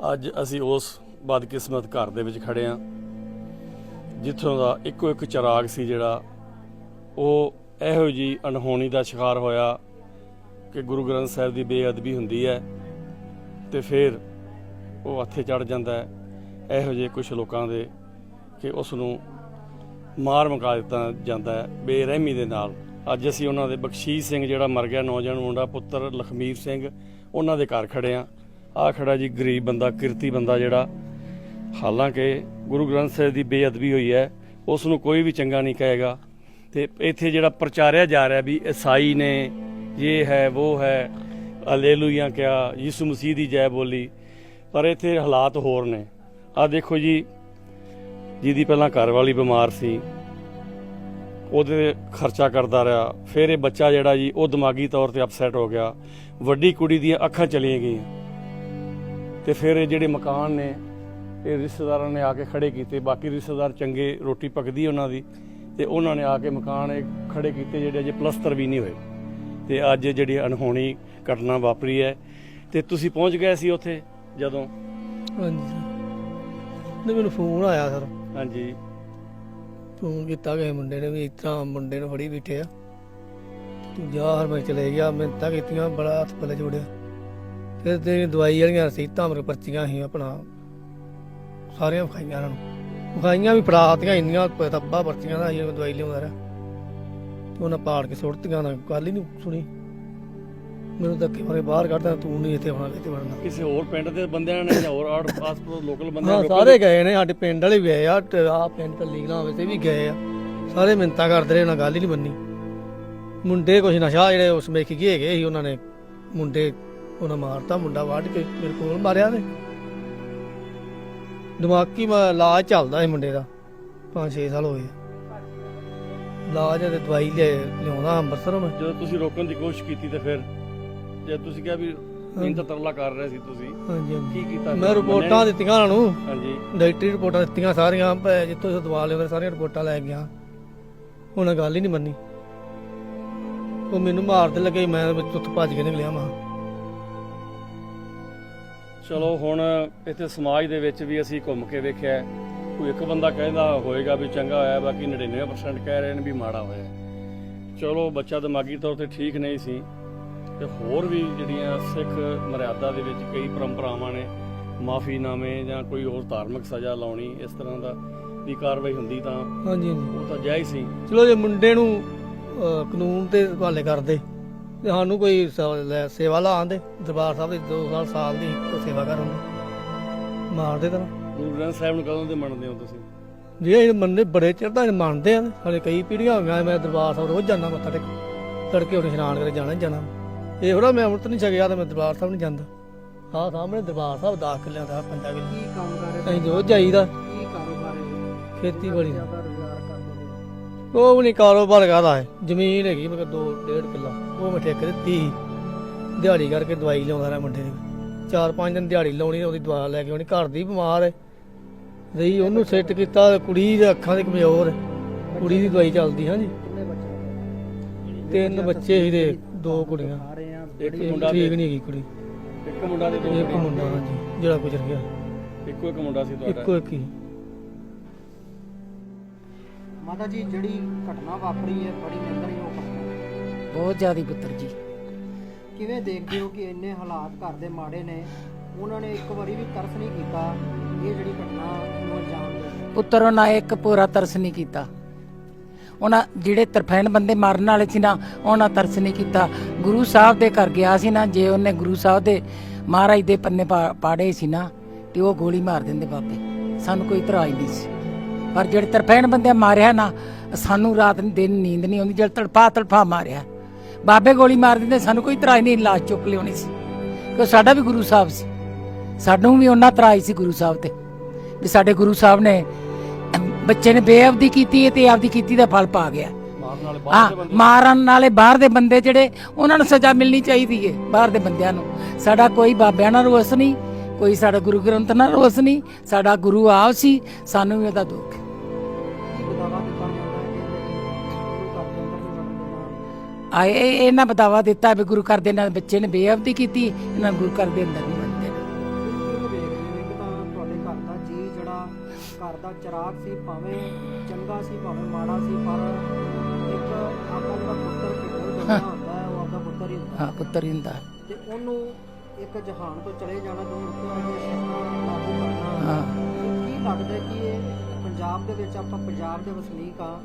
ਅੱਜ ਅਸੀਂ ਉਸ ਬਦਕਿਸਮਤ ਘਰ ਦੇ ਵਿੱਚ ਖੜੇ ਆ, ਜਿੱਥੋਂ ਦਾ ਇੱਕੋ ਇੱਕ ਚਿਰਾਗ ਸੀ ਜਿਹੜਾ ਉਹ ਇਹੋ ਜੀ ਅਣਹੋਣੀ ਦਾ ਸ਼ਿਕਾਰ ਹੋਇਆ ਕਿ ਗੁਰੂ ਗ੍ਰੰਥ ਸਾਹਿਬ ਦੀ ਬੇਅਦਬੀ ਹੁੰਦੀ ਹੈ ਤੇ ਫਿਰ ਉਹ ਹੱਥੇ ਚੜ ਜਾਂਦਾ ਹੈ, ਇਹੋ ਜਿਹੇ ਕੁਝ ਲੋਕਾਂ ਦੇ ਕਿ ਉਸ ਨੂੰ ਮਾਰ ਮੁਕਾ ਦਿੱਤਾ ਜਾਂਦਾ ਹੈ, ਬੇਰਹਿਮੀ ਦੇ ਨਾਲ। ਅੱਜ ਅਸੀਂ ਉਹਨਾਂ ਦੇ ਬਖਸ਼ੀਸ਼ ਸਿੰਘ ਜਿਹੜਾ ਮਰ ਗਿਆ, ਨੌਜਵਾਨ ਮੁੰਡਾ ਪੁੱਤਰ ਲਖਮੀਰ ਸਿੰਘ, ਉਹਨਾਂ ਦੇ ਘਰ ਖੜੇ ਆ। ਆ ਖੜਾ ਜੀ ਗਰੀਬ ਬੰਦਾ, ਕਿਰਤੀ ਬੰਦਾ ਜਿਹੜਾ, ਹਾਲਾਂਕਿ ਗੁਰੂ ਗ੍ਰੰਥ ਸਾਹਿਬ ਦੀ ਬੇਅਦਬੀ ਹੋਈ ਹੈ ਉਸ ਨੂੰ ਕੋਈ ਵੀ ਚੰਗਾ ਨਹੀਂ ਕਹੇਗਾ। ਤੇ ਇੱਥੇ ਜਿਹੜਾ ਪ੍ਰਚਾਰਿਆ ਜਾ ਰਿਹਾ ਵੀ ਈਸਾਈ ਨੇ ਇਹ ਹੈ ਉਹ ਹੈ ਅਲੇਲੂਇਆ ਕਿਹਾ ਯਿਸੂ ਮਸੀਹ ਦੀ ਜੈ ਬੋਲੀ, ਪਰ ਇੱਥੇ ਹਾਲਾਤ ਹੋਰ ਨੇ। ਆ ਦੇਖੋ ਜੀ, ਜਿਹਦੀ ਪਹਿਲਾਂ ਘਰ ਵਾਲੀ ਬਿਮਾਰ ਸੀ, ਉਹਦੇ ਖਰਚਾ ਕਰਦਾ ਰਿਹਾ, ਫਿਰ ਇਹ ਬੱਚਾ ਜਿਹੜਾ ਜੀ, ਉਹ ਦਿਮਾਗੀ ਤੌਰ ਤੇ ਅਪਸੈਟ ਹੋ ਗਿਆ। ਵੱਡੀ ਕੁੜੀ ਦੀਆਂ ਅੱਖਾਂ ਚਲੀਆਂ ਗਈਆਂ। ਤੇ ਫਿਰ ਇਹ ਜਿਹੜੇ ਮਕਾਨ ਨੇ ਇਹ ਰਿਸ਼ਤੇਦਾਰਾਂ ਨੇ ਆ ਕੇ ਖੜੇ ਕੀਤੇ। ਬਾਕੀ ਰਿਸ਼ਤੇਦਾਰ ਚੰਗੇ ਰੋਟੀ ਪੱਕਦੀ ਉਹਨਾਂ ਦੀ ਤੇ ਉਹਨਾਂ ਨੇ ਆ ਕੇ ਮਕਾਨ ਇਹ ਖੜੇ ਕੀਤੇ ਜਿਹੜੇ ਅਜੇ ਪਲਸਤਰ ਵੀ ਨਹੀਂ ਹੋਏ। ਤੇ ਅੱਜ ਜਿਹੜੀ ਅਣਹੋਣੀ ਘਟਨਾ ਵਾਪਰੀ ਹੈ। ਤੇ ਤੁਸੀਂ ਪਹੁੰਚ ਗਏ ਸੀ ਉੱਥੇ ਜਦੋਂ? ਹਾਂਜੀ ਸਰ। ਨੇ ਮੈਨੂੰ ਫੋਨ ਆਇਆ ਸਰ। ਹਾਂਜੀ। ਫੋਨ ਕੀਤਾ ਕਿਸੇ ਮੁੰਡੇ ਨੇ ਵੀ ਤਰ੍ਹਾਂ ਮੁੰਡੇ ਨੂੰ ਫੜੀ ਬੈਠੇ ਆ। ਤੂੰ ਜਾ ਹਰ ਮੈਂ ਚਲੇ ਗਿਆ। ਮੈਂ ਤਾਂ ਕੀਤੀਆਂ ਬੜਾ ਹੱਥ ਪੱਲੇ ਜੋੜਿਆ। ਫਿਰ ਤੇ ਦਵਾਈ ਵਾਲੀਆਂ ਰਸੀਤਾਂ ਮੇਰੇ ਪਰਚੀਆਂ ਸੀ ਆਪਣਾ। ਸਾਰੀਆਂ ਵਿਖਾਈਆਂ ਇਹਨਾਂ ਨੂੰ। ਵਿਖਾਈਆਂ ਵੀ ਫੜਾਤੀਆਂ ਇੰਨੀਆਂ ਤੱਬਾ ਪਰਚੀਆਂ ਦਾ ਸੀ ਦਵਾਈ ਲਿਆਉਂਦਾ ਰਿਹਾ। ਤੇ ਉਹਨਾਂ ਪਾੜ ਕੇ ਸੁੱਟਤੀਆਂ ਨਾ ਗੱਲ ਹੀ ਨਹੀਂ ਸੁਣੀ। ਮੈਨੂੰ ਧੱਕੇ ਮਾਰੇ ਬਾਹਰ ਕੱਢਦਾ ਤੂੰ ਨਹੀਂ ਇੱਥੇ ਹੋਣਾ ਇੱਥੇ ਵੜਨਾ। ਕਿਸੇ ਹੋਰ ਪਿੰਡ ਦੇ ਬੰਦਿਆਂ ਨੇ ਜਾਂ ਹੋਰ ਆੜ ਪਾਸ ਲੋਕਲ ਬੰਦਿਆਂ ਨੇ ਸਾਰੇ ਗਏ ਨੇ ਸਾਡੇ ਪਿੰਡ ਵਾਲੇ ਵੀ ਗਏ ਆ ਤੇ ਆ ਪਿੰਡ ਤਲੀਗਲਾ ਹੋਵੇ ਤੇ ਵੀ ਗਏ ਆ। ਸਾਰੇ ਮਿੰਤਾ ਕਰਦੇ ਰਹੇ ਉਹਨਾਂ ਗੱਲ ਹੀ ਨਹੀਂ ਬੰਨੀ ਮੁੰਡੇ ਕੁਛ ਨਸ਼ਾ ਜਿਹੜੇ ਉਸ ਮੇਖੀ ਗਏ ਹੈਗੇ ਸੀ ਉਹਨਾਂ ਨੇ ਮੁੰਡੇ ਉਹਨਾਂ ਮਾਰਤਾ ਮੁੰਡਾ ਵੱਢ ਕੇ ਮੇਰੇ ਕੋਲ ਮਾਰਿਆ ਨੇ ਦਿਮਾਗੀ ਮਾ ਇਲਾਜ ਚੱਲਦਾ ਸੀ ਮੁੰਡੇ ਦਾ 5-6 ਸਾਲ ਹੋਏ ਇਲਾਜ ਤੇ ਦਵਾਈ ਲੈ ਲਿਆਉਂਦਾ ਅੰਮ੍ਰਿਤਸਰੋਂ ਮੈਂ। ਜਦੋਂ ਤੁਸੀਂ ਰੋਕਣ ਦੀ ਕੋਸ਼ਿਸ਼ ਕੀਤੀ ਤੇ ਫਿਰ ਜੇ ਤੁਸੀਂ ਕਿਹਾ ਵੀ ਮਿਹਨਤ ਤਰਲਾ ਕਰ ਰਹੇ ਸੀ ਤੁਸੀਂ ਹਾਂਜੀ ਕੀ ਕੀਤਾ ਮੈਂ ਰਿਪੋਰਟਾਂ ਦਿੱਤੀਆਂ ਉਹਨਾਂ ਨੂੰ। ਹਾਂਜੀ। ਡਾਕਟਰੀ ਰਿਪੋਰਟਾਂ ਦਿੱਤੀਆਂ ਸਾਰੀਆਂ ਜਿੱਥੋਂ ਤੋਂ ਦਵਾ ਲਿਆਉਂਦੇ ਸਾਰੀਆਂ ਰਿਪੋਰਟਾਂ ਲੈ ਗਿਆ। ਉਹਨਾਂ ਗੱਲ ਹੀ ਨਹੀਂ ਮੰਨੀ। ਉਹ ਮੈਨੂੰ ਮਾਰਦੇ ਲੱਗੇ ਮੈਂ ਵਿੱਚ ਉੱਥੋਂ ਭੱਜ ਕੇ ਨਿਕਲਿਆ ਮਾਂ ਚਲੋ ਹੁਣ ਇੱਥੇ ਸਮਾਜ ਦੇ ਵਿੱਚ ਵੀ ਅਸੀਂ ਘੁੰਮ ਕੇ ਵੇਖਿਆ। ਕੋਈ ਇੱਕ ਬੰਦਾ ਕਹਿੰਦਾ ਹੋਏਗਾ ਵੀ ਚੰਗਾ ਹੋਇਆ ਬਾਕੀ 99% ਕਹਿ ਰਹੇ ਨੇ ਵੀ ਮਾੜਾ ਹੋਇਆ ਚਲੋ ਬੱਚਾ ਦਿਮਾਗੀ ਤੌਰ ਤੇ ਠੀਕ ਨਹੀਂ ਸੀ ਤੇ ਹੋਰ ਵੀ ਜਿਹੜੀਆਂ ਸਿੱਖ ਮਰਿਆਦਾ ਦੇ ਵਿੱਚ ਕਈ ਪਰੰਪਰਾਵਾਂ ਨੇ ਮਾਫੀਨਾਮੇ ਜਾਂ ਕੋਈ ਹੋਰ ਧਾਰਮਿਕ ਸਜ਼ਾ ਲਾਉਣੀ ਇਸ ਤਰ੍ਹਾਂ ਦਾ ਦੀ ਕਾਰਵਾਈ ਹੁੰਦੀ ਤਾਂ ਹਾਂਜੀ ਹਾਂਜੀ। ਉਹ ਤਾਂ ਜਾਇਜ਼ ਸੀ। ਚਲੋ ਜੇ ਮੁੰਡੇ ਨੂੰ ਕਾਨੂੰਨ ਦੇ ਹਵਾਲੇ ਕਰਦੇ ਤੇ ਸਾਨੂੰ ਕੋਈ ਸ- ਲੈ- ਸੇਵਾ ਲਾ ਆਂਦੇ ਦਰਬਾਰ ਸਾਹਿਬ ਦੇ 2 ਸਾਲ ਸਾਲ ਦੀ ਸੇਵਾ ਕਰਨ ਮਾਰਦੇ ਤਾਂ ਗੁਰੂ ਗ੍ਰੰਥ ਸਾਹਿਬ ਨੂੰ ਕਦੋਂ ਦੇ ਮੰਨਦੇ ਹੋ ਤੁਸੀਂ? ਜਿਹੜੇ ਇਹ ਮੰਨਦੇ ਬੜੇ ਚਿਰ ਦਾ ਮੰਨਦੇ ਆ ਸਾਡੇ ਕਈ ਪੀੜ੍ਹੀਆਂ ਹੋ ਗਈਆਂ ਮੈਂ ਦਰਬਾਰ ਸਾਹਿਬ ਰੋਜ਼ ਜਾਂਦਾ ਮੱਥਾ ਟੇਕ ਤੜਕੇ ਉੱਠ ਇਸ਼ਨਾਨ ਕਰਕੇ ਜਾਣਾ ਹੀ ਜਾਣਾ। ਇਹ ਥੋੜਾ ਮੈਂ ਅੰਮ੍ਰਿਤ ਨਹੀਂ ਛਕਿਆ ਤਾਂ ਮੈਂ ਦਰਬਾਰ ਸਾਹਿਬ ਨਹੀਂ ਜਾਂਦਾ। ਹਾਂ ਸਾਹਮਣੇ ਦਰਬਾਰ ਸਾਹਿਬ 10 ਕਿੱਲਿਆਂ ਦਾ ਪੰਜਾ ਕਿੱਲੇ। ਕੀ ਕੰਮ ਕਰ ਰਹੇ ਅਸੀਂ ਰੋਜ਼ ਜਾਈਦਾ। ਕੀ ਕਾਰੋਬਾਰ ਹੈ ਖੇਤੀਬਾੜੀ। ਦਾ ਜ਼ਿਆਦਾ ਉਹ ਵੀ ਨਹੀਂ ਕਾਰੋਬਾਰ ਕਰਦਾ ਹੈ ਜ਼ਮੀਨ ਹੈਗੀ ਮੇਰੇ ਕੋਲ 2 1.5 ਕਿੱਲਾ। ਉਹ ਮੈਂ ਠੇਕੇ ਦਿੱਤੀ ਸੀ। ਦਿਹਾੜੀ ਕਰਕੇ ਦਵਾਈ ਲਿਆਉਂਦਾ ਰਿਹਾ ਮੁੰਡੇ ਦੀ। ਚਾਰ ਪੰਜ ਦਿਨ ਦਿਹਾੜੀ ਲਾਉਣੀ ਉਹਦੀ ਦਵਾ ਲੈ ਕੇ ਆਉਣੀ। ਘਰ ਦੀ ਬਿਮਾਰ ਹੈ। ਰਹੀ ਉਹਨੂੰ ਸੈੱਟ ਕੀਤਾ ਕੁੜੀ ਦੇ ਅੱਖਾਂ ਦੇ ਕਮਜ਼ੋਰ। ਹੈ। ਕੁੜੀ ਦੀ ਦਵਾਈ ਚੱਲਦੀ ਹਾਂਜੀ। ਕਿੰਨੇ ਬੱਚੇ ਤਿੰਨ ਬੱਚੇ ਸੀ ਦੇ ਦੋ ਕੁੜੀਆਂ। ਆ ਰਹੇ ਆ ਇੱਕ ਮੁੰਡਾ ਠੀਕ ਨਹੀਂ ਹੈਗੀ ਕੁੜੀ। ਇੱਕ ਮੁੰਡਾ ਤੇ ਦੋ ਇੱਕ ਮੁੰਡਾ ਹਾਂਜੀ ਜਿਹੜਾ ਗੁਜ਼ਰ ਗਿਆ। ਇੱਕੋ ਇੱਕ ਮੁੰਡਾ ਸੀ ਤੁਹਾਡਾ। ਇੱਕੋ ਇੱਕ ਹੀ। ਮਾਤਾ ਜੀ ਜਿਹੜੀ ਘਟਨਾ ਵਾਪਰੀ ਹੈ ਬੜੀ ਨਿੰਦਣਯੋਗ ਘਟਨਾ ਬਹੁਤ ਜ਼ਿਆਦੀ ਪੁੱਤਰ ਜੀ। ਕਿਵੇਂ ਦੇਖਦੇ ਹੋ ਕਿ ਇੰਨੇ ਹਾਲਾਤ ਘਰ ਦੇ ਮਾੜੇ ਨੇ? ਉਹਨਾਂ ਨੇ ਇੱਕ ਵਾਰੀ ਵੀ ਤਰਸ ਨਹੀਂ ਕੀਤਾ ਇਹ ਜਿਹੜੀ ਘਟਨਾ ਨੂੰ ਅੰਜਾਮ ਦੇ ਪੁੱਤਰ ਉਹਨਾਂ ਇੱਕ ਪੂਰਾ ਤਰਸ ਨਹੀਂ ਕੀਤਾ। ਉਹਨਾਂ ਜਿਹੜੇ ਤਰਫੈਣ ਬੰਦੇ ਮਾਰਨ ਵਾਲੇ ਸੀ ਨਾ ਉਹਨਾਂ ਤਰਸ ਨਹੀਂ ਕੀਤਾ। ਗੁਰੂ ਸਾਹਿਬ ਦੇ ਘਰ ਗਿਆ ਸੀ ਨਾ ਜੇ ਉਹਨੇ ਗੁਰੂ ਸਾਹਿਬ ਦੇ ਮਹਾਰਾਜ ਦੇ ਪੰਨੇ ਪਾ- ਪਾੜੇ ਸੀ ਨਾ ਤੇ ਉਹ ਗੋਲੀ ਮਾਰ ਦਿੰਦੇ ਬਾਬੇ। ਸਾਨੂੰ ਕੋਈ ਇਤਰਾਜ਼ ਨਹੀਂ ਸੀ। ਪਰ ਜਿਹੜੇ ਤਰਫੈਣ ਬੰਦੇ ਮਾਰਿਆ ਨਾ ਸਾਨੂੰ ਰਾਤ ਨੂੰ ਦਿਨ ਨੀਂਦ ਨਹੀਂ ਆਉਂਦੀ ਜਦ ਤੜਫਾ ਤੜਫਾ ਮਾਰਿਆ। ਬਾਬੇ ਗੋਲੀ ਮਾਰ ਦਿੰਦੇ ਸਾਨੂੰ ਕੋਈ ਇਤਰਾਜ਼ ਨਹੀਂ ਲਾਸ਼ ਚੁੱਕ ਲਿਆਉਣੀ ਸੀ। ਕਿਉਂ ਸਾਡਾ ਵੀ ਗੁਰੂ ਸਾਹਿਬ ਸੀ। ਸਾਨੂੰ ਵੀ ਉਹਨਾਂ ਇਤਰਾਜ਼ ਸੀ ਗੁਰੂ ਸਾਹਿਬ ਤੇ। ਵੀ ਸਾਡੇ ਗੁਰੂ ਸਾਹਿਬ ਨੇ ਬੱਚੇ ਨੇ ਬੇਅਬਦੀ ਕੀਤੀ ਤੇ ਆਪਦੀ ਕੀਤੀ ਦਾ ਫਲ ਪਾ ਗਿਆ। ਮਾਰਨ ਵਾਲੇ ਬਾਹਰ ਦੇ ਹਾਂ ਬੰਦੇ। ਮਾਰਨ ਵਾਲੇ ਬਾਹਰ ਦੇ ਬੰਦੇ ਜਿਹੜੇ ਉਹਨਾਂ ਨੂੰ ਸਜ਼ਾ ਮਿਲਣੀ ਚਾਹੀਦੀ ਹੈ ਬਾਹਰ ਦੇ ਬੰਦਿਆਂ ਨੂੰ। ਸਾਡਾ ਕੋਈ ਬਾਬਿਆਂ ਨਾਲ ਰੋਸ ਨਹੀਂ ਕੋਈ ਸਾਡਾ ਗੁਰੂ ਗ੍ਰੰਥ ਨਾਲ ਰੋਸ ਨਹੀਂ ਸਾਡਾ ਗੁਰੂ ਆਪ ਸੀ ਸਾਨੂੰ ਵੀ ਉਹਦਾ ਦੁੱਖ ਦੇਣਾ ਆ ਇਹ ਇਹਨਾਂ ਬਤਾਵਾ ਦਿੱਤਾ ਵੀ ਗੁਰੂ ਘਰ ਦੇ ਨਾਲ ਬੱਚੇ ਨੇ ਬੇਅਬਦੀ ਕੀਤੀ ਇਹਨਾਂ ਗੁਰੂ ਘਰ ਦੇ ਅੰਦਰ ਨਹੀਂ ਵੜਦੇ। ਕਿਵੇਂ ਵੇਖਦੇ ਨੇ ਦਾ ਚਿਰਾਗ ਸੀ ਭਾਵੇਂ ਚੰਗਾ ਸੀ ਭਾਵੇਂ ਮਾੜਾ ਸੀ ਪਰ ਇੱਕ ਆਪਦਾ ਜਿਹੜਾ ਪੁੱਤਰ ਪਿੱਛੋਂ ਜੰਮਿਆ ਹੁੰਦਾ ਹੈ ਉਹ ਆਪਦਾ ਪੁੱਤਰ ਹੀ ਹੁੰਦਾ। ਹਾਂ ਪੁੱਤਰ ਹੀ ਹੁੰਦਾ ਤੇ ਉਹਨੂੰ ਇੱਕ ਜਹਾਨ ਤੋਂ ਚਲੇ ਜਾਣਾ ਜੋ ਉੱਤੇ ਕੇ ਕਰਨਾ। ਹਾਂ। ਲੱਗਦਾ ਕਿ ਇਹ ਪੰਜਾਬ ਦੇ ਵਿੱਚ ਆਪਾਂ ਪੰਜਾਬ ਦੇ ਵਸਨੀਕ ਆ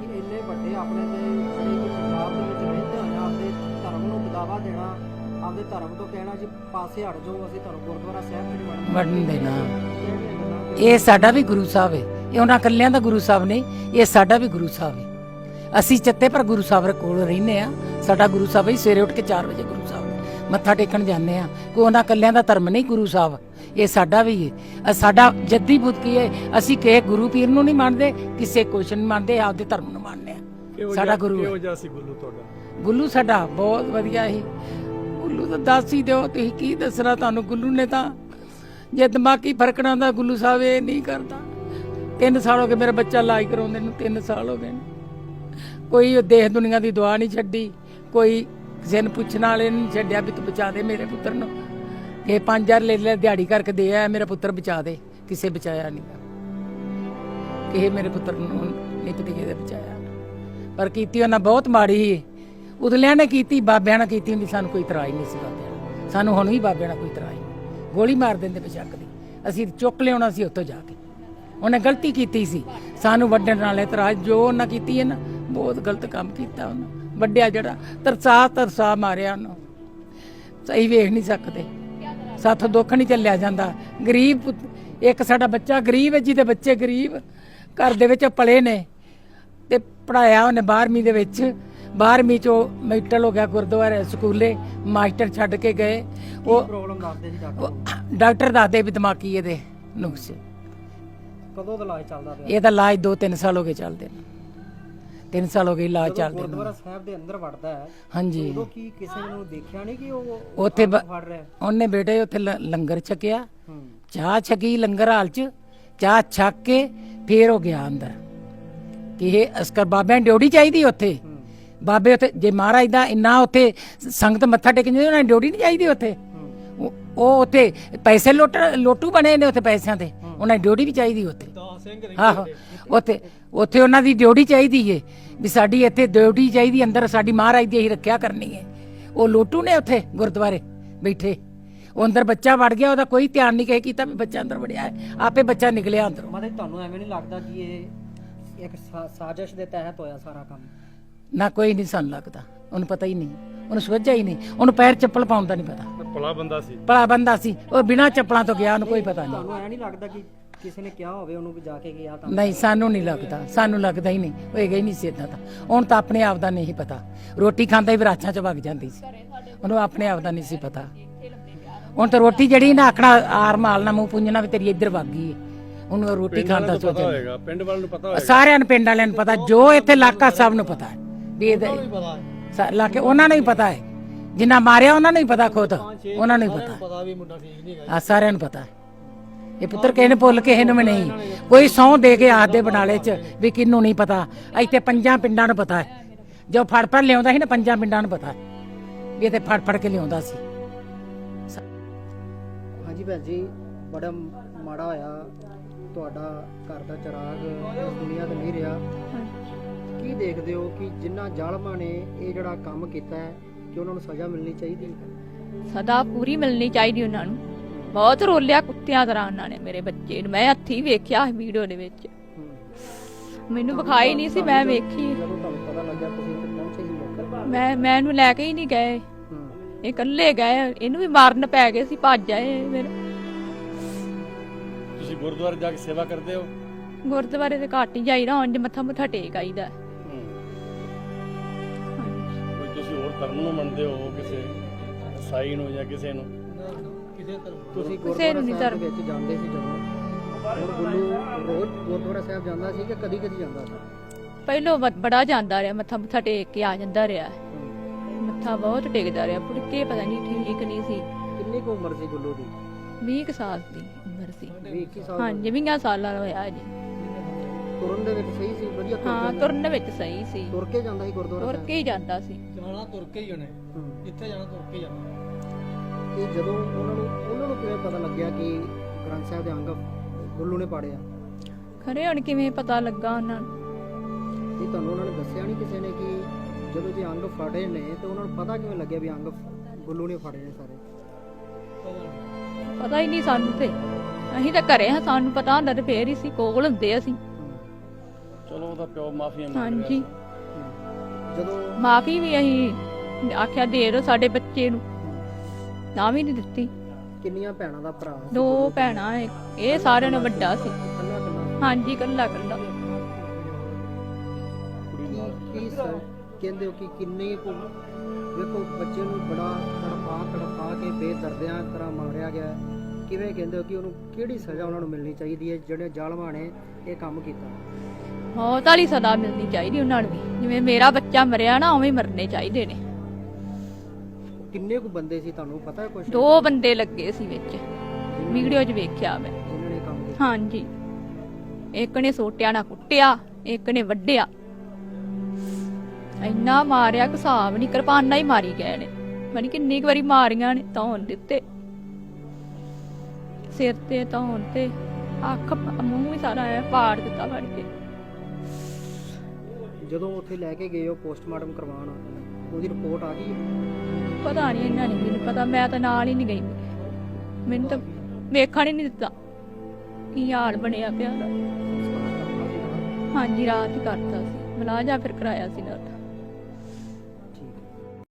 ਕਿ ਇੰਨੇ ਵੱਡੇ ਆਪਣੇ ਦੇ ਜਿਹੜੇ ਕਿ ਪੰਜਾਬ ਦੇ ਵਿੱਚ ਰਹਿੰਦੇ ਹੋਏ ਆਪਦੇ ਧਰਮ ਨੂੰ ਬਦਾਵਾ ਦੇਣਾ ਆਪਦੇ ਧਰਮ ਤੋਂ ਕਹਿਣਾ ਜੀ ਪਾਸੇ ਹਟ ਜਾਓ ਅਸੀਂ ਤੁਹਾਨੂੰ ਗੁਰਦੁਆਰਾ ਸਾਹਿਬ ਨਹੀਂ ਵੜਨ ਵੜਨ ਦੇਣਾ। ਇਹ ਸਾਡਾ ਵੀ ਗੁਰੂ ਸਾਹਿਬ ਹੈ ਇਹ ਉਹਨਾਂ ਕੱਲਿਆਂ ਦਾ ਗੁਰੂ ਸਾਹਿਬ ਨਹੀਂ ਇਹ ਸਾਡਾ ਵੀ ਗੁਰੂ ਸਾਹਿਬ ਹੈ ਅਸੀਂ ਚੱਤੇ ਪਰ ਗੁਰੂ ਸਾਹਿਬ ਦੇ ਕੋਲ ਰਹਿੰਦੇ ਆ। ਸਾਡਾ ਗੁਰੂ ਸਾਹਿਬ ਹੀ ਸਵੇਰੇ ਉੱਠ ਕੇ 4 ਵਜੇ ਗੁਰੂ ਸਾਹਿਬ। ਮੱਥਾ ਟੇਕਣ ਜਾਂਦੇ ਆ। ਕੋਈ ਉਹਨਾਂ ਕੱਲਿਆਂ ਦਾ ਧਰਮ ਨਹੀਂ ਗੁਰੂ ਸਾਹਿਬ। ਇਹ ਸਾਡਾ ਵੀ ਹੈ। ਸਾਡਾ ਜੱਦੀ ਬੁੱਧ ਕੀ ਹੈ? ਅਸੀਂ ਕਿਸੇ ਗੁਰੂ ਪੀਰ ਨੂੰ ਨਹੀਂ ਮੰਨਦੇ ਕਿਸੇ ਕੁਛ ਨਹੀਂ ਮੰਨਦੇ ਆਪਦੇ ਧਰਮ ਨੂੰ ਮੰਨਦੇ ਆ ਸਾਡਾ ਗੁਰੂ ਹੈ। ਕਿਹੋ ਜਿਹਾ ਸੀ ਗੁੱਲੂ ਤੁਹਾਡਾ? ਗੁੱਲੂ ਸਾਡਾ ਬਹੁਤ ਵਧੀਆ ਸੀ। ਗੁੱਲੂ ਤਾਂ ਦੱਸ ਹੀ ਦਿਓ ਤੁਸੀਂ ਕੀ ਦੱਸਣਾ ਤੁਹਾਨੂੰ? ਗੁੱਲੂ ਨੇ ਤਾਂ ਜੇ ਦਿਮਾਗੀ ਫਰਕਣਾ ਦਾ ਗੁੱਲੂ ਸਾਹਿਬ ਇਹ ਨਹੀਂ ਕਰਦਾ। ਤਿੰਨ ਸਾਲ ਹੋ ਗਏ ਮੇਰਾ ਬੱਚਾ ਇਲਾਜ ਕਰਾਉਂਦੇ ਨੂੰ ਤਿੰਨ ਸਾਲ ਹੋ ਗਏ। ਕੋਈ ਉਹ ਦੇਖ ਦੁਨੀਆ ਦੀ ਦੁਆ ਨਹੀਂ ਛੱਡੀ ਕੋਈ ਕਿਸੇ ਨੂੰ ਪੁੱਛਣ ਵਾਲੇ ਨਹੀਂ ਛੱਡਿਆ ਵੀ ਤੂੰ ਬਚਾ ਦੇ ਮੇਰੇ ਪੁੱਤਰ ਨੂੰ। ਇਹ 5000 ਲੈ ਲੈ, ਦਿਹਾੜੀ ਕਰਕੇ ਦੇ ਆ, ਮੇਰਾ ਪੁੱਤਰ ਬਚਾ ਦੇ। ਕਿਸੇ ਬਚਾਇਆ ਨਹੀਂ ਕਿਸੇ ਮੇਰੇ ਪੁੱਤਰ ਨੂੰ ਨਹੀਂ ਪਤੀ ਕਿਹਦੇ ਬਚਾਇਆ। ਪਰ ਕੀਤੀ ਉਹਨਾਂ ਬਹੁਤ ਮਾੜੀ ਸੀ। ਉਦਲਿਆਂ ਨੇ ਕੀਤੀ, ਬਾਬਿਆਂ ਨੇ ਕੀਤੀ ਨਹੀਂ ਸਾਨੂੰ ਕੋਈ ਇਤਰਾਜ਼ ਨਹੀਂ ਸੀ ਬਾਬਿਆਂ ਨਾਲ। ਸਾਨੂੰ ਹੁਣ ਵੀ ਬਾਬਿਆਂ ਨਾਲ ਕੋਈ ਇਤਰਾਜ਼ ਨਹੀਂ। ਗੋਲੀ ਮਾਰ ਦਿੰਦੇ ਬੇਸ਼ੱਕ ਦੀ। ਅਸੀਂ ਚੁੱਕ ਲਿਆਉਣਾ ਸੀ ਉੱਥੋਂ ਜਾ ਕੇ। ਉਹਨੇ ਗਲਤੀ ਕੀਤੀ ਸੀ। ਸਾਨੂੰ ਵੱਡਣ ਨਾਲ ਇਤਰਾਜ਼ ਜੋ ਉਹਨਾਂ ਕੀਤੀ ਹੈ ਨਾ, ਬਹੁਤ ਗਲਤ ਕੰਮ ਕੀਤਾ ਉਹਨਾਂ। ਵੱਡਿਆ ਜਿਹੜਾ ਤਰਸਾ ਤਰਸਾ ਮਾਰਿਆ ਉਹਨੂੰ। ਸਹੀ ਵੇਖ ਨਹੀਂ ਸਕਦੇ। ਸਾਥੋਂ ਦੁੱਖ ਨਹੀਂ ਚੱਲਿਆ ਜਾਂਦਾ। ਗਰੀਬ ਪੁੱਤ- ਇੱਕ ਸਾਡਾ ਬੱਚਾ ਗਰੀਬ ਹੈ ਜਿਹਦੇ ਬੱਚੇ ਗਰੀਬ ਘਰ ਦੇ ਵਿੱਚ ਪਲੇ ਨੇ ਤੇ ਪੜਾਇਆ ਉਹਨੇ 12ਵੀਂ ਦੇ ਵਿੱਚ। 12ਵੀਂ ਚੋਂ ਮੈਟਲ ਹੋ ਗਿਆ ਗੁਰਦੁਆਰੇ ਸਕੂਲੇ ਮਾਸਟਰ ਛੱਡ ਕੇ ਗਏ। ਉਹ ਪ੍ਰੋਬਲਮ ਦੱਸਦੇ ਜੀ ਡਾਕਟਰ ਉਹ ਡਾਕਟਰ ਦੱਸਦੇ ਵੀ ਦਿਮਾਗੀ ਇਹਦੇ ਨੁਕਸ। ਕਦੋਂ ਦਾ ਇਲਾਜ ਚੱਲਦਾ ਪਿਆ? ਇਹਦਾ ਇਲਾਜ 2-3 ਸਾਲ ਹੋ ਗਏ ਚੱਲਦੇ ਨੇ। 3 ਸਾਲ ਹੋ ਗਏ ਇਲਾਜ ਚੱਲਦੇ ਨੂੰ। ਗੁਰਦੁਆਰਾ ਸਾਹਿਬ ਦੇ ਅੰਦਰ ਵੜਦਾ ਹੈ ਹਾਂਜੀ। ਉਦੋਂ ਕੀ ਕਿਸੇ ਨੂੰ ਦੇਖਿਆ ਨਹੀਂ ਕਿ ਉਹ ਉੱਥੇ ਬ- ਫੜ ਰਿਹਾ ਹੈ? ਉਹਨੇ ਬੇਟੇ ਉੱਥੇ ਲ- ਲੰਗਰ ਛਕਿਆ। ਹੂੰ। ਚਾਹ ਛਕੀ ਲੰਗਰ ਹਾਲ ਚ ਚਾਹ ਛਕ ਕੇ ਫੇਰ ਹੋ ਗਿਆ ਅੰਦਰ। ਕਿ ਇਹ ਅਸਕਰ ਬਾਬਿਆਂ ਦੀ ਡਿਊਟੀ ਚਾਹੀਦੀ ਉੱਥੇ। ਹੂੰ। ਬਾਬੇ ਉੱਥੇ ਜੇ ਮਹਾਰਾਜ ਦਾ ਇੰਨਾ ਉੱਥੇ ਸੰਗਤ ਮੱਥਾ ਟੇਕਣ ਜਾਂਦੀ ਉਹਨਾਂ ਡਿਊਟੀ ਨਹੀਂ ਚਾਹੀਦੀ ਉੱਥੇ। ਹੂੰ। ਉਹ ਉਹ ਉੱਥੇ ਪੈਸੇ ਲੋਟ ਲੋਟੂ ਬਣੇ ਨੇ ਉੱਥੇ ਪੈਸਿਆਂ ਦੇ ਉਹਨਾਂ ਦੀ ਡਿਊਟੀ ਵੀ ਚਾਹੀਦੀ ਉੱਥੇ। ਆਹੋ ਉੱਥੇ ਉੱਥੇ ਉਹਨਾਂ ਦੀ ਡਿਊਟੀ ਚਾਹੀਦੀ ਏ ਵੀ ਸਾਡੀ ਇੱਥੇ ਡਿਊਟੀ ਚਾਹੀਦੀ ਅੰਦਰ ਸਾਡੀ ਮਹਾਰਾਜ ਦੀ ਅਸੀਂ ਰੱਖਿਆ ਕਰਨੀ ਹੈ ਉਹ ਲੋਟੂ ਨੇ ਉੱਥੇ ਗੁਰਦੁਆਰੇ ਬੈਠੇ। ਉਹ ਅੰਦਰ ਬੱਚਾ ਵੜ ਗਿਆ ਉਹਦਾ ਕੋਈ ਧਿਆਨ ਨਹੀਂ ਕਹੇ ਕੀਤਾ ਵੀ ਬੱਚਾ ਅੰਦਰ ਵੜਿਆ ਹੈ ਆਪੇ ਬੱਚਾ ਨਿਕਲਿਆ ਅੰਦਰੋਂ। ਮਤਲਬ ਤੁਹਾਨੂੰ ਐਵੇਂ ਨਹੀਂ ਲੱਗਦਾ ਕਿ ਇਹ ਇੱਕ ਸਾ- ਸਾਜ਼ਿਸ਼ ਦੇ ਤਹਿਤ ਹੋਇਆ ਸਾਰਾ ਕੰਮ? ਨਾ ਕੋਈ ਨਹੀਂ ਸਾਨੂੰ ਲੱਗਦਾ। ਉਹਨੂੰ ਪਤਾ ਹੀ ਨਹੀਂ। ਉਹਨੂੰ ਸੋਝਿਆ ਹੀ ਨਹੀਂ। ਉਹਨੂੰ ਪੈਰ ਚੱਪਲ ਪਾਉਣ ਦਾ ਨਹੀਂ ਪਤਾ। ਭਲਾ ਬੰਦਾ ਸੀ। ਭਲਾ ਬੰਦਾ ਸੀ। ਉਹ ਬਿਨਾਂ ਚੱਪਲਾਂ ਤੋਂ ਗਿਆ ਉਹਨੂੰ ਕੋਈ ਪਤਾ ਨਹੀਂ। ਤੁਹਾਨੂੰ ਐ ਨਹੀਂ ਲੱਗਦਾ ਕਿ ਕਿਸੇ ਨੇ ਕਿਹਾ ਹੋਵੇ ਉਹਨੂੰ ਵੀ ਜਾ ਕੇ ਗਿਆ ਤਾਂ। ਨਹੀਂ ਸਾਨੂੰ ਨਹੀਂ ਲੱਗਦਾ। ਸਾਨੂੰ ਲੱਗਦਾ ਹੀ ਨਹੀਂ। ਹੋਏਗਾ ਹੀ ਨਹੀਂ ਸੀ ਇਦਾਂ ਦਾ ਹੁਣ ਤਾਂ ਆਪਣੇ ਆਪ ਦਾ ਨਹੀਂ ਪਤਾ। ਰੋਟੀ ਖਾਂਦਾ ਹੀ ਵਿਰਾਚਾਂ ਚ ਵਗ ਜਾਂਦੀ ਸੀ। ਉਹਨੂੰ ਆਪਣੇ ਆਪ ਦਾ ਨਹੀਂ ਸੀ ਪਤਾ। ਹੁਣ ਤਾਂ ਰੋਟੀ ਜਿਹੜੀ ਨਾ ਆਖਣਾ ਆਰ ਮਾਲਣਾ ਮੂੰਹ ਪੁੰਝਣਾ ਵੀ ਤੇਰੀ ਇੱਧਰ ਵਗ ਗਈ ਹੈ। ਉਹਨੂੰ ਰੋਟੀ ਖਾਂਦਾ ਸੋਚਿਆ ਹੋਏਗਾ। ਪਿੰਡ ਵਾਲ ਨੂੰ ਪਤਾ ਹੋਏਗਾ। ਸਾਰਿਆਂ ਨੂੰ ਪਿੰਡ ਵਾਲਿਆਂ ਨੂੰ ਪਤਾ। ਜੋ ਇੱਥੇ ਇਲਾਕਾ ਸਭ ਨੂੰ ਪਤਾ ਹੈ ਵੀ ਇਹਦਾ ਇਲਾਕੇ ਉਹਨਾਂ ਨੂੰ ਹੀ ਪਤਾ ਹੈ। ਜਿੰਨਾ ਮਾਰਿਆ ਉਹਨਾਂ ਨੂੰ ਹੀ ਪਤਾ ਖੁਦ। ਉਹਨਾਂ ਨੂੰ ਹੀ ਪਤਾ ਪਤਾ ਵੀ ਮੁੰਡਾ ਠੀਕ ਨਹੀਂ ਹੈਗਾ। ਆ ਸਾਰਿਆਂ ਨੂੰ ਪਤਾ ਹੈ। ਇਹ ਪੁੱਤਰ ਕਿਸੇ ਨੇ ਭੁੱਲ ਕਿਸੇ ਨੂੰ ਵੀ ਨਹੀਂ। ਕੋਈ ਸੌ ਦੇ ਕੇ ਆਦੇ ਬਨਾਲੇ ਚ ਵੀ ਕਿੰਨੂੰ ਨਹੀਂ ਪਤਾ। ਇੱਥੇ ਪੰਜਾਂ ਪਿੰਡਾਂ ਨੂੰ ਪਤਾ ਹੈ। ਜੋ ਫੜ ਫੜ ਲਿਆਉਂਦਾ ਸੀ ਨਾ ਪੰਜਾਂ ਪਿੰਡਾਂ ਨੂੰ ਪਤਾ ਹੈ। ਵੀ ਇੱਥੇ ਫੜ ਫੜ ਕੇ ਲਿਆਉਂਦਾ ਸੀ। ਹਾਂਜੀ ਭੈਣ ਜੀ ਬੜਾ ਮਾੜਾ ਹੋਇਆ। ਤੁਹਾਡਾ ਘਰ ਦਾ ਚਿਰਾਗ ਇਸ ਦੁਨੀਆ ਤੇ ਨਹੀਂ ਰਿਹਾ। ਕੀ ਦੇਖਦੇ ਹੋ ਕਿ ਜਿਨ੍ਹਾਂ ਜ਼ਾਲਮਾਂ ਨੇ ਇਹ ਜਿਹੜਾ ਕੰਮ ਕੀਤਾ ਹੈ ਕਿ ਉਹਨਾਂ ਨੂੰ ਸਜ਼ਾ ਮਿਲਣੀ ਚਾਹੀਦੀ ਹੈ? ਸਦਾ ਪੂਰੀ ਮਿਲਣੀ ਚਾਹੀਦੀ ਉਹਨਾਂ ਨੂੰ। ਬਹੁਤ ਰੋਲਿਆ ਕੁੱਤਿਆਂ ਤਰ੍ਹਾਂ ਉਹਨਾਂ ਨੇ ਮੇਰੇ ਬੱਚੇ ਨੂੰ। ਮੈਂ ਹੱਥੀ ਵੇਖਿਆ ਵੀਡੀਓ ਦੇ ਵਿੱਚ। ਮੈਨੂੰ ਵਿਖਾਈ ਨਹੀਂ ਸੀ ਮੈਂ ਵੇਖੀ। ਜਦੋਂ ਤੁਹਾਨੂੰ ਪਤਾ ਲੱਗਿਆ ਤੁਸੀਂ ਇੱਥੇ ਪਹੁੰਚੇ ਹੀ ਮੌਕੇ ਤੇ। ਮੈਂ ਮੈਂ ਇਹਨੂੰ ਲੈ ਕੇ ਹੀ ਨਹੀਂ ਗਏ। ਇਹ ਇਕੱਲੇ ਗਏ ਇਹਨੂੰ ਵੀ ਮਾਰਨ ਪੈ ਗਏ ਸੀ ਭੱਜ ਆਏ ਫਿਰ। ਤੁਸੀਂ ਗੁਰਦੁਆਰੇ ਜਾ ਕੇ ਸੇਵਾ ਕਰਦੇ ਹੋ? ਗੁਰਦੁਆਰੇ ਤੇ ਘੱਟ ਹੀ ਜਾਈਦਾ ਹੁਣ ਜੇ ਮੱਥਾ ਮੁੱਥਾ ਟੇਕ ਆਈਦਾ। ਕੋਈ ਤੁਸੀਂ ਹੋਰ ਧਰਮ ਨੂੰ ਮੰਨਦੇ ਹੋ ਕਿਸੇ ਈਸਾਈ ਨੂੰ ਜਾਂ ਕਿਸੇ ਨੂੰ? ਤੁਸੀਂ ਕਿਸੇ ਗੁਰਦੁਆਰਾ ਨੂੰ ਨਹੀਂ ਸਾਹਿਬ। ਵਿੱਚ ਜਾਂਦੇ ਸੀ ਜਦੋਂ? ਹੁਣ ਗੁੱਲੂ ਰੋਜ਼ ਗੁਰਦੁਆਰਾ ਸਾਹਿਬ ਜਾਂਦਾ ਸੀ ਕਿ ਕਦੀ ਕਦੀ ਜਾਂਦਾ ਸੀ? ਪਹਿਲੋਂ ਬ- ਬੜਾ ਜਾਂਦਾ ਰਿਹਾ ਮੱਥਾ ਮੁੱਥਾ ਟੇਕ ਕੇ ਆ ਜਾਂਦਾ ਰਿਹਾ। ਮੱਥਾ ਬਹੁਤ ਟੇਕਦਾ ਰਿਹਾ ਮੁੜ ਕੇ ਪਤਾ ਨਹੀਂ ਠੀਕ ਨਹੀਂ ਸੀ। ਕਿੰਨੀ ਕੁ ਉਮਰ ਸੀ ਗੁੱਲੂ ਦੀ? 20 ਕੁ ਸਾਲ ਦੀ ਉਮਰ ਸੀ। 20 21 ਸਾਲ ਹਾਂਜੀ 20 ਸਾਲਾਂ ਦਾ ਹੋਇਆ ਜੀ ਤੁਰਨ ਦੇ ਵਿੱਚ ਸਹੀ ਸੀ ਵਧੀਆ ਤੁਰ ਹਾਂ ਜਾਂਦਾ? ਤੁਰਨ ਵਿੱਚ ਸਹੀ ਸੀ। ਤੁਰ ਕੇ ਜਾਂਦਾ ਸੀ ਗੁਰਦੁਆਰਾ ਤੁਰ ਸਾਹਿਬ ਕੇ ਹੀ ਜਾਂਦਾ ਸੀ। ਜਾਣਾ ਤੁਰ ਕੇ ਹੀ ਉਹਨੇ। ਹੂੰ। ਜਿੱਥੇ ਜਾਣਾ ਤੁਰ ਕੇ ਹੀ ਜਾਣਾ। ਇਹ ਜਦੋਂ ਉਹਨਾਂ ਨੂੰ ਉਹਨਾਂ ਨੂੰ ਕਿਵੇਂ ਪਤਾ ਲੱਗਿਆ ਕਿ ਗ੍ਰੰਥ ਸਾਹਿਬ ਦੇ ਅੰਗ ਗੁੱਲੂ ਨੇ ਪਾੜਿਆ ਖਰੇ ਹੁਣ ਕਿਵੇਂ ਪਤਾ ਲੱਗਾ ਉਹਨਾਂ ਨੂੰ? ਇਹ ਤੁਹਾਨੂੰ ਉਹਨਾਂ ਨੇ ਦੱਸਿਆ ਨਹੀਂ ਕਿਸੇ ਨੇ ਕਿ ਜਦੋਂ ਜੇ ਅੰਗ ਫੜੇ ਨੇ ਤੇ ਉਹਨਾਂ ਨੂੰ ਪਤਾ ਕਿਵੇਂ ਲੱਗਿਆ ਵੀ ਅੰਗ ਗੁੱਲੂ ਨੇ ਫੜੇ ਨੇ ਸਾਰੇ? ਪਤਾ ਹੀ ਨਹੀਂ ਸਾਨੂੰ ਤੇ। ਅਸੀਂ ਤਾਂ ਘਰੇ ਹਾਂ ਸਾਨੂੰ ਪਤਾ ਹੁੰਦਾ ਤੇ ਫੇਰ ਹੀ ਸੀ ਕੋਲ ਹੁੰਦੇ ਅਸੀਂ। ਚਲੋ ਉਹਦਾ ਪਿਓ ਮਾਫੀਆਂ ਮੰਗ ਰਿਹਾ ਹਾਂਜੀ। ਜਦੋਂ ਮਾਫੀ ਵੀ ਅਸੀਂ ਆਖਿਆ ਦੇ ਦਿਓ ਸਾਡੇ ਬੱਚੇ ਨੂੰ। ਨਾ ਵੀ ਨਹੀਂ ਦਿੱਤੀ। ਕਿੰਨੀਆਂ ਭੈਣਾਂ ਦਾ ਭਰਾ? ਸੀ ਦੋ? ਭੈਣਾਂ ਇੱਕ- ਇਹ ਸਾਰਿਆਂ ਨਾਲੋਂ ਵੱਡਾ ਸੀ। ਇਕੱਲਾ ਇਕੱਲਾ? ਹਾਂਜੀ ਕੱਲਾ ਕੱਲਾ ਕੁੜੀ ਨਾਲ ਕੀ ਸਰ ਕਹਿੰਦੇ ਹੋ ਕਿ ਕਿੰਨੇ ਕੁ ਵੇਖੋ ਬੱਚੇ ਨੂੰ ਬੜਾ ਤੜਪਾ ਤੜਪਾ ਕੇ ਬੇਦਰਦਿਆਂ ਤਰ੍ਹਾਂ ਮਾਰਿਆ ਗਿਆ ਹੈ। ਕਿਵੇਂ ਕਹਿੰਦੇ ਹੋ ਕਿ ਉਹਨੂੰ ਕਿਹੜੀ ਸਜ਼ਾ ਉਹਨਾਂ ਨੂੰ ਮਿਲਣੀ ਚਾਹੀਦੀ ਹੈ ਜਿਹੜੇ ਜ਼ਾਲਮਾਂ ਨੇ ਇਹ ਕੰਮ ਕੀਤਾ? ਮੌਤ ਵਾਲੀ ਸਦਾ ਮਿਲਣੀ ਚਾਹੀਦੀ ਉਹਨਾਂ ਨੂੰ ਵੀ। ਜਿਵੇਂ ਮੇਰਾ ਬੱਚਾ ਮਰਿਆ ਨਾ ਉਵੇਂ ਹੀ ਮਰਨੇ ਚਾਹੀਦੇ ਨੇ। ਕਿੰਨੇ ਕੁ ਬੰਦੇ ਸੀ ਤੁਹਾਨੂੰ ਪਤਾ ਹੈ ਕੁਝ ਦੋ ਬੰਦੇ ਲੱਗੇ ਸੀ ਵਿੱਚ। ਵੀਡੀਓ 'ਚ ਵੇਖਿਆ ਮੈਂ। ਜਿਨ੍ਹਾਂ ਨੇ ਕੰਮ ਕੀਤਾ? ਹਾਂਜੀ। ਇੱਕ ਨੇ ਸੋਟਿਆ ਨਾਲ ਕੁੱਟਿਆ ਇੱਕ ਨੇ ਵੱਢਿਆ। ਇੰਨਾ ਮਾਰਿਆ ਕਿ ਹਿਸਾਬ ਨਹੀਂ ਕਿਰਪਾਨਾਂ ਹੀ ਮਾਰੀ ਗਏ ਨੇ। ਮਨੀ ਕਿੰਨੀ ਕੁ ਵਾਰੀ ਮਾਰੀਆਂ ਨੇ ਧੌਣ ਦਿੱਤੇ ਸਿਰ ਤੇ ਧੌਣ ਤੇ ਅੱਖ ਮੂੰਹ ਵੀ ਸਾਰਾ ਐ ਪਾੜ ਦਿੱਤਾ ਫੜ ਕੇ। ਜਦੋਂ ਉੱਥੇ ਲੈ ਕੇ ਗਏ ਉਹ ਪੋਸਟਮਾਰਟਮ ਕਰਵਾਉਣ ਉਹਦੀ ਰਿਪੋਰਟ ਆ ਗਈ? ਹੈ? ਪਤਾ ਨਹੀਂ ਇਹਨਾਂ ਨੇ ਮੈਨੂੰ ਪਤਾ। ਮੈਂ ਤਾਂ ਨਾਲ ਹੀ ਨਹੀਂ ਗਈ। ਮੈਨੂੰ ਤਾਂ ਵੇਖਣ ਹੀ ਨਹੀਂ ਦਿੱਤਾ ਕੀ ਹਾਲ ਬਣਿਆ ਪਿਆ। ਹਾਂਜੀ, ਰਾਤ ਹੀ ਕਰਤਾ ਸੀ। ਮਲਾਜਾ ਫਿਰ ਕਰਾਇਆ ਸੀ ਨਾਲ।